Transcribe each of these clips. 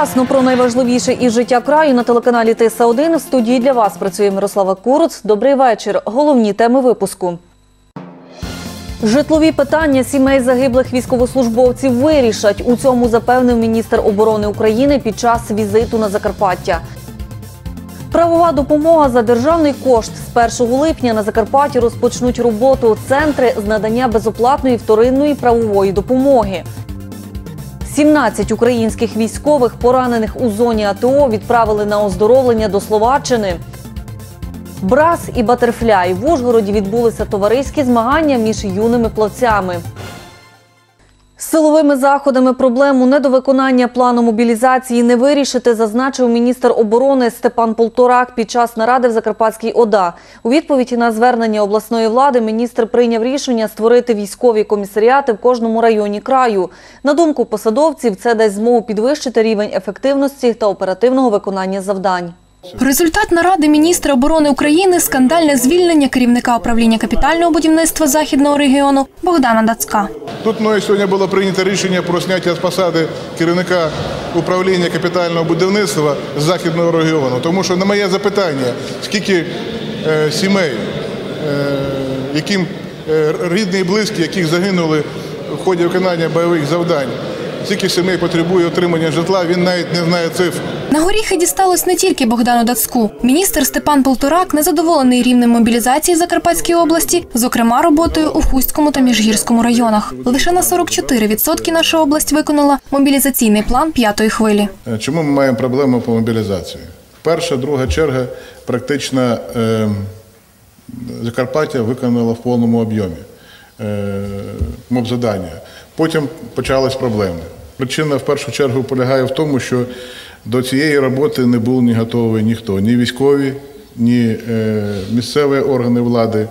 Вчасно про найважливіше із життя краю на телеканалі Тиса 1 в студії для вас працює Мирослава Куруц. Добрий вечір. Головні теми випуску. Житлові питання сімей загиблих військовослужбовців вирішать. У цьому запевнив міністр оборони України під час візиту на Закарпаття. Правова допомога за державний кошт з 1 липня на Закарпатті розпочнуть роботу центри з надання безоплатної вторинної правової допомоги. 17 українських військових, поранених у зоні АТО, відправили на оздоровлення до Словаччини. Брас і Батерфляй в Ужгороді відбулися товариські змагання між юними плавцями. Силовими заходами проблему недовиконання плану мобілізації не вирішити, зазначив міністр оборони Степан Полторак під час наради в Закарпатській ОДА. У відповіді на звернення обласної влади міністр прийняв рішення створити військові комісаріати в кожному районі краю. На думку посадовців, це дасть змогу підвищити рівень ефективності та оперативного виконання завдань. Результат наради міністра оборони України скандальне звільнення керівника управління капітального будівництва західного регіону Богдана Дацка. Тут мною сьогодні було прийнято рішення про зняття з посади керівника управління капітального будівництва західного регіону. Тому що на моє запитання, скільки е, сімей, е, яким е, рідні і близькі, яких загинули в ході виконання бойових завдань, скільки сімей потребує отримання житла, він навіть не знає цифр. На горіхи дісталось не тільки Богдану Дацку. Міністр Степан Полторак незадоволений рівнем мобілізації Закарпатської області, зокрема роботою у Хустському та Міжгірському районах. Лише на 44% наша область виконала мобілізаційний план п'ятої хвилі. Е, Чому ми маємо проблему по мобілізації? Перша, друга черга практично е, Закарпаття виконала в повному об'ємі мобзадання. Потім почались проблеми. Причина в першу чергу полягає в тому, що до цієї роботи не був ні готовий ніхто, ні військові, ні е, місцеві органи влади.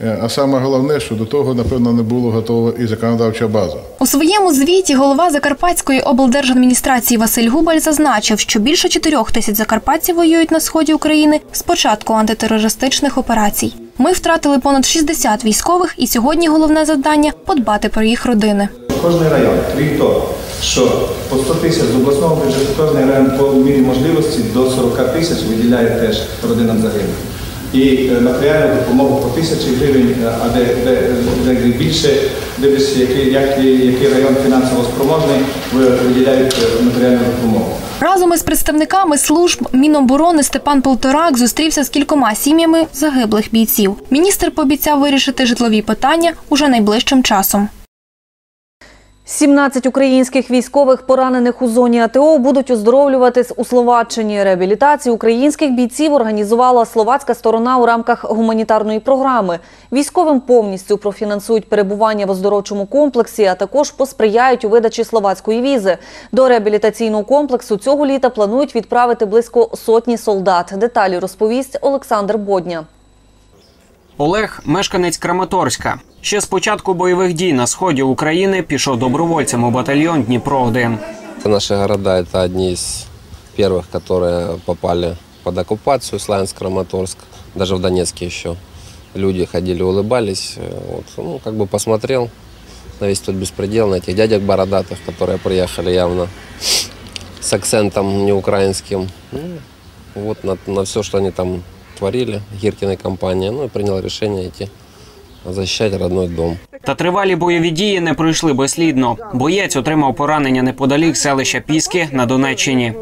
Е, А саме головне, що до того, напевно, не було готова і законодавча база. У своєму звіті голова Закарпатської облдержадміністрації Василь Губаль зазначив, що більше чотирьох тисяч закарпатців воюють на сході України з початку антитерористичних операцій. Ми втратили понад 60 військових, і сьогодні головне завдання подбати про їх родини. Кожний район, крім того, що по 100 тисяч з обласного бюджету кожний район по мірі можливості до 40 тисяч виділяє теж родинам загиблих. І е, матеріальну допомогу по тисячі гривень, е, а де, де, де більше, дивишся, який, який, район фінансово спроможний, виділяють е, матеріальну допомогу. Разом із представниками служб Міноборони Степан Полторак зустрівся з кількома сім'ями загиблих бійців. Міністр пообіцяв вирішити житлові питання уже найближчим часом. 17 українських військових, поранених у зоні АТО, будуть оздоровлюватись у Словаччині. Реабілітацію українських бійців організувала словацька сторона у рамках гуманітарної програми. Військовим повністю профінансують перебування в оздоровчому комплексі, а також посприяють у видачі словацької візи. До реабілітаційного комплексу цього літа планують відправити близько сотні солдат. Деталі розповість Олександр Бодня. Олег мешканець Краматорська. Ще з початку бойових дій на сході України пішов добровольцем у батальйон Дніпро 1 Наши города – это одни из первых, которые попали под оккупацию, Славянск, Краматорск, даже в Донецке еще. Люди ходили, улыбались. Э, Вот. Ну, как бы посмотрел на весь тот беспредел, на этих дядек бородатых, которые приехали явно с акцентом не украинским. Ну, вот на, на все, что они там творили, Гиркиной компания. Ну и принял решение идти защищать родной дом. Та тривалі бойові дії не пройшли безслідно. Боєць отримав поранення неподалік селища Піски на Донеччині.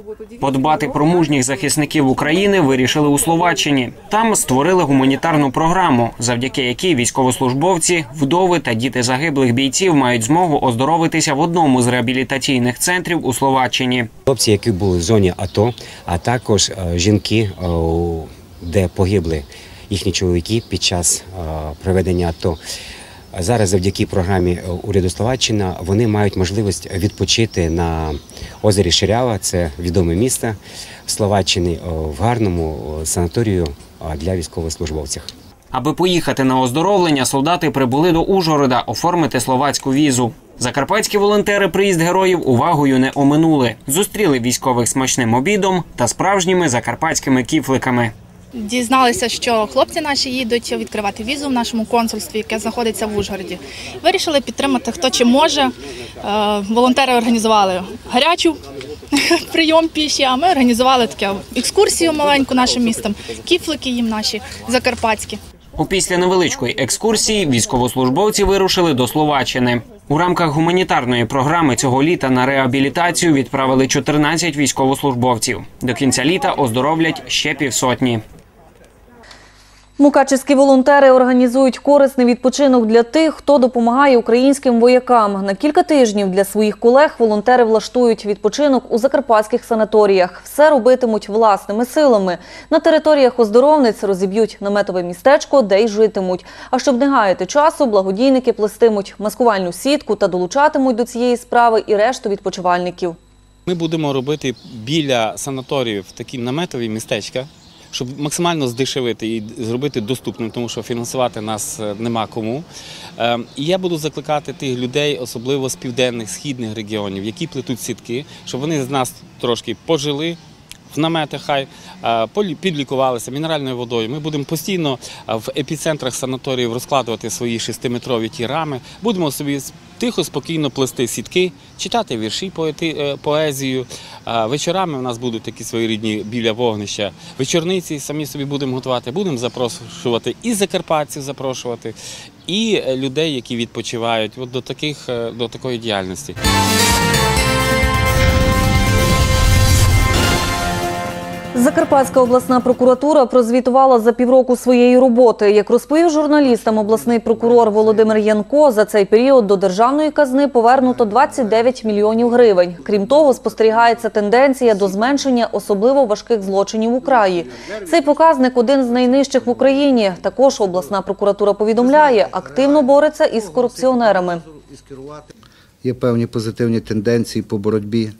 Подбати про мужніх захисників України вирішили у Словаччині. Там створили гуманітарну програму, завдяки якій військовослужбовці, вдови та діти загиблих бійців мають змогу оздоровитися в одному з реабілітаційних центрів у Словаччині. Хлопці, які були в зоні АТО, а також е, жінки, е, у- де погибли їхні чоловіки під час проведення АТО. Зараз завдяки програмі е, уряду Словаччина вони мають можливість відпочити на озері Ширява, це відоме місто Словаччини, е, в гарному е, санаторію для військовослужбовців. Аби поїхати на оздоровлення, солдати прибули до Ужгорода оформити словацьку візу. Закарпатські волонтери приїзд героїв увагою не оминули. Зустріли військових смачним обідом та справжніми закарпатськими кіфликами. Дізналися, що хлопці наші їдуть відкривати візу в нашому консульстві, яке знаходиться в Ужгороді. Вирішили підтримати хто чи може. Е, Волонтери організували гарячу прийом піші, а ми організували таке екскурсію маленьку нашим містом, кіфлики їм наші закарпатські. Опісля невеличкої екскурсії військовослужбовці вирушили до Словаччини. У рамках гуманітарної програми цього літа на реабілітацію відправили 14 військовослужбовців. До кінця літа оздоровлять ще півсотні. Мукачевські волонтери організують корисний відпочинок для тих, хто допомагає українським воякам. На кілька тижнів для своїх колег волонтери влаштують відпочинок у закарпатських санаторіях. Все робитимуть власними силами. На територіях оздоровниць розіб'ють наметове містечко, де й житимуть. А щоб не гаяти часу, благодійники плестимуть маскувальну сітку та долучатимуть до цієї справи і решту відпочивальників. Ми будемо робити біля санаторіїв такі наметові містечка, щоб максимально здешевити і зробити доступним, тому що фінансувати нас е, нема кому. Е, І я буду закликати тих людей, особливо з південних східних регіонів, які плетуть сітки, щоб вони з нас трошки пожили. В наметах хай е, підлікувалися мінеральною водою. Ми будемо постійно е, в епіцентрах санаторіїв розкладувати свої шестиметрові ті рами. Будемо собі тихо, спокійно плести сітки, читати вірші, поети, е, поезію. Вечорами у нас будуть такі своєрідні біля вогнища. Вечорниці самі собі будемо готувати. Будемо запрошувати і закарпатців запрошувати, і людей, які відпочивають от до таких до такої діяльності. Закарпатська обласна прокуратура прозвітувала за півроку своєї роботи. Як розповів журналістам обласний прокурор Володимир Янко, за цей період до державної казни повернуто 29 мільйонів гривень. Крім того, спостерігається тенденція до зменшення особливо важких злочинів у краї. Цей показник один з найнижчих в Україні. Також обласна прокуратура повідомляє, активно бореться із корупціонерами. Є певні позитивні тенденції по боротьбі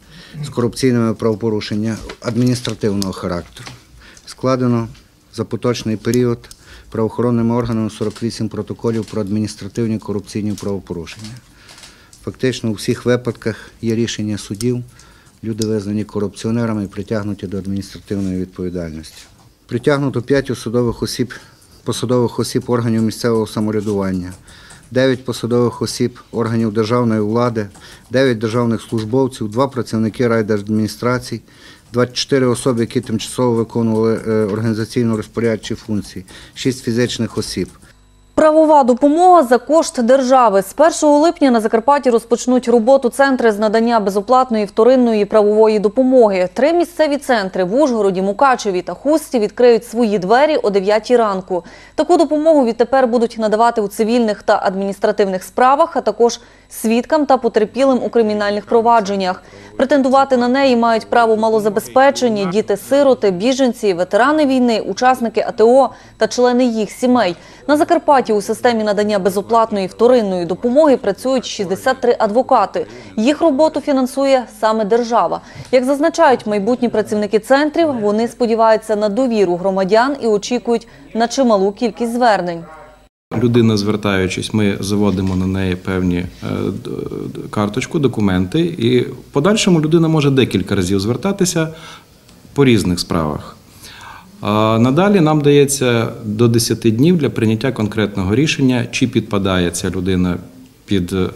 з корупційними правопорушеннями адміністративного характеру. Складено за поточний період правоохоронними органами 48 протоколів про адміністративні корупційні правопорушення. Фактично у всіх випадках є рішення судів, люди визнані корупціонерами і притягнуті до адміністративної відповідальності. Притягнуто 5 посадових осіб, посадових осіб органів місцевого самоврядування, 9 посадових осіб органів державної влади, 9 державних службовців, 2 працівники райдержадміністрацій, 24 особи, які тимчасово виконували е, організаційно-розпорядчі функції, 6 фізичних осіб. Правова допомога за кошт держави. З 1 липня на Закарпатті розпочнуть роботу центри з надання безоплатної вторинної правової допомоги. Три місцеві центри в Ужгороді, Мукачеві та Хусті відкриють свої двері о 9 ранку. Таку допомогу відтепер будуть надавати у цивільних та адміністративних справах, а також свідкам та потерпілим у кримінальних провадженнях. Претендувати на неї мають право малозабезпечені, діти-сироти, біженці, ветерани війни, учасники АТО та члени їх сімей. На Закарпатті у системі надання безоплатної вторинної допомоги працюють 63 адвокати. Їх роботу фінансує саме держава. Як зазначають майбутні працівники центрів, вони сподіваються на довіру громадян і очікують на чималу кількість звернень. Людина, звертаючись, ми заводимо на неї певні е, карточку, документи, і в подальшому людина може декілька разів звертатися по різних справах. Надалі нам дається до 10 днів для прийняття конкретного рішення, чи підпадає ця людина під е,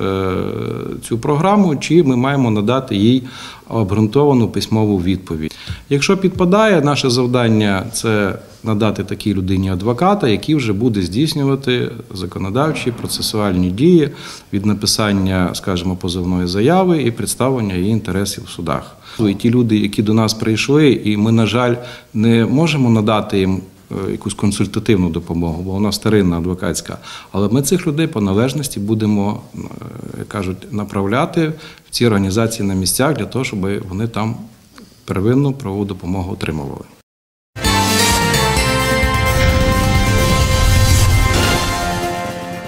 цю програму, чи ми маємо надати їй обґрунтовану письмову відповідь. Якщо підпадає, наше завдання це надати такій людині адвоката, який вже буде здійснювати законодавчі процесуальні дії від написання, скажімо, позовної заяви і представлення її інтересів в судах. І ті люди, які до нас прийшли, і ми, на жаль, не можемо надати їм е, якусь консультативну допомогу, бо вона старинна адвокатська. Але ми цих людей по належності будемо, е, як кажуть, направляти в ці організації на місцях для того, щоб вони там первинну правову допомогу отримували.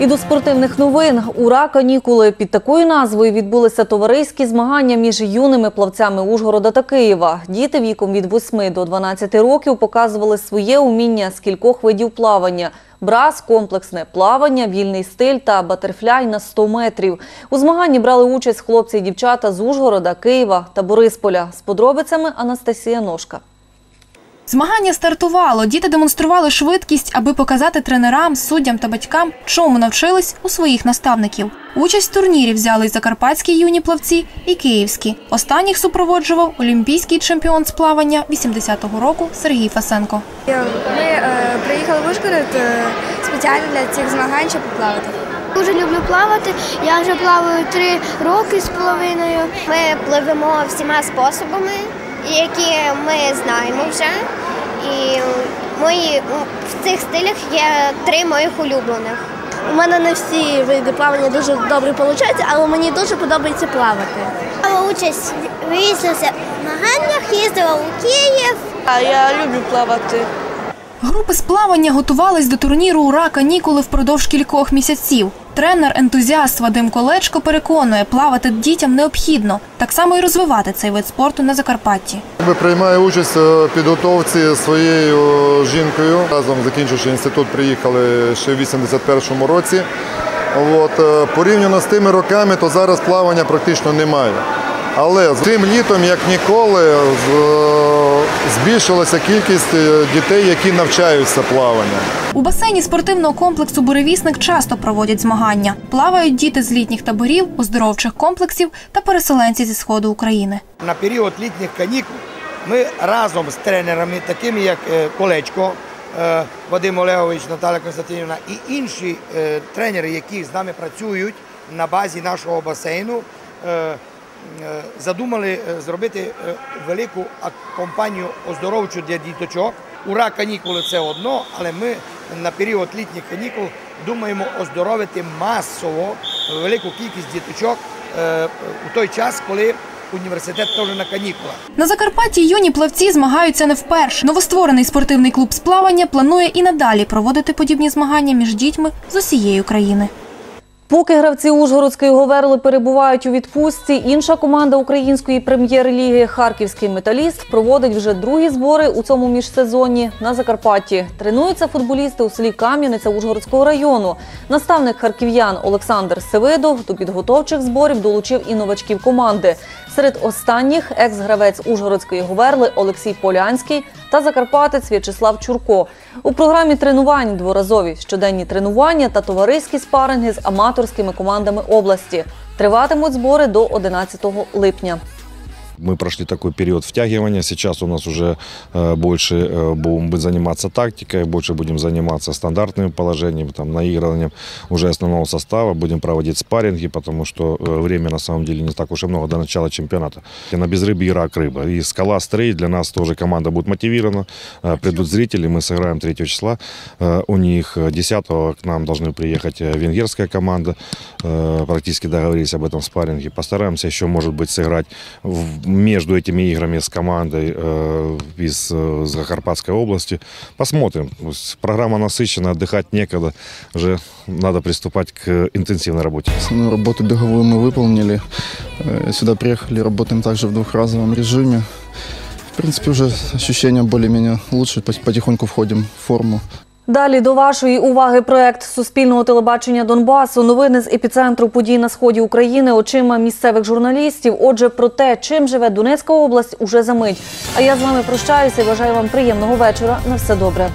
І до спортивних новин ура канікули під такою назвою відбулися товариські змагання між юними плавцями Ужгорода та Києва. Діти віком від 8 до 12 років показували своє уміння з кількох видів плавання. Брас, комплексне плавання, вільний стиль та батерфляй на 100 метрів. У змаганні брали участь хлопці і дівчата з Ужгорода, Києва та Борисполя. З подробицями Анастасія Ножка. Змагання стартувало. Діти демонстрували швидкість, аби показати тренерам, суддям та батькам, чому навчились у своїх наставників. Участь в турнірі взяли й закарпатські юні плавці і київські. Останніх супроводжував олімпійський чемпіон з плавання 80-го року Сергій Фасенко. Ми е, приїхали в Ужгород е, спеціально для цих змагань, щоб поплавати. Дуже люблю плавати. Я вже плаваю три роки з половиною. Ми пливемо всіма способами, які ми знаємо вже. І мої в цих стилях є три моїх улюблених. У мене не всі види плавання дуже добре виходять, але мені дуже подобається плавати. Брала участь в різних змаганнях, їздила у Київ. А я люблю плавати. Групи з плавання готувались до турніру «Ура канікули впродовж кількох місяців. Тренер-ентузіаст Вадим Колечко переконує, плавати дітям необхідно, так само і розвивати цей вид спорту на Закарпатті. Я приймаю участь у підготовці своєю жінкою. Разом закінчивши інститут, приїхали ще в 81-му році. От, е, порівняно з тими роками, то зараз плавання практично немає. Але з тим літом, як ніколи, збільшилася кількість е, дітей, які навчаються плаванню. У басейні спортивного комплексу Буревісник часто проводять змагання. Плавають діти з літніх таборів, оздоровчих комплексів та переселенці зі сходу України. На період літніх канікул ми разом з тренерами, такими як е, Колечко, е, Вадим Олегович, Наталя Константинівна і інші е, тренери, які з нами працюють на базі нашого басейну, е, е, задумали е, зробити е, велику компанію оздоровчу для діточок. Ура канікули це одно, але ми на період літніх канікул думаємо оздоровити масово велику кількість діточок е, у той час, коли університет теж на канікулах. На Закарпатті юні плавці змагаються не вперше. Новостворений спортивний клуб з плавання планує і надалі проводити подібні змагання між дітьми з усієї країни. Поки гравці Ужгородської Говерли перебувають у відпустці, інша команда української прем'єр-ліги Харківський металіст проводить вже другі збори у цьому міжсезонні на Закарпатті. Тренуються футболісти у селі Кам'яниця Ужгородського району. Наставник харків'ян Олександр Севидов до підготовчих зборів долучив і новачків команди. Серед останніх екс-гравець Ужгородської Говерли Олексій Полянський та закарпатець В'ячеслав Чурко. У програмі тренувань дворазові щоденні тренування та товариські спаринги з аматорськими командами області. Триватимуть збори до 11 липня. Мы прошли такой период втягивания. Сейчас у нас уже э, больше э, будем заниматься тактикой, больше будем заниматься стандартными положениями, там, наигрыванием уже основного состава. Будем проводить спарринги, потому что э, время на самом деле не так уж и много до начала чемпионата. И на безрыбье и рак рыба. И скала стрей для нас тоже команда будет мотивирована. Придут зрители, мы сыграем 3 числа. У них э, 10 к нам должны приехать венгерская команда. Практически договорились об этом спарринге. Постараемся еще, может быть, сыграть в- между этими играми с командой э, из э, Закарпатской области. Посмотрим. То есть Программа насыщена, отдыхать некогда. Уже надо приступать к интенсивной работе. Основную работу беговую мы выполнили. Э, Сюда приехали, работаем также в двухразовом режиме. В принципе, уже ощущения более-менее лучше, пот- потихоньку входим в форму. Далі до вашої уваги проект Суспільного телебачення Донбасу. Новини з епіцентру подій на сході України очима місцевих журналістів. Отже, про те, чим живе Донецька область, уже за мить. А я з вами прощаюся і бажаю вам приємного вечора. На все добре.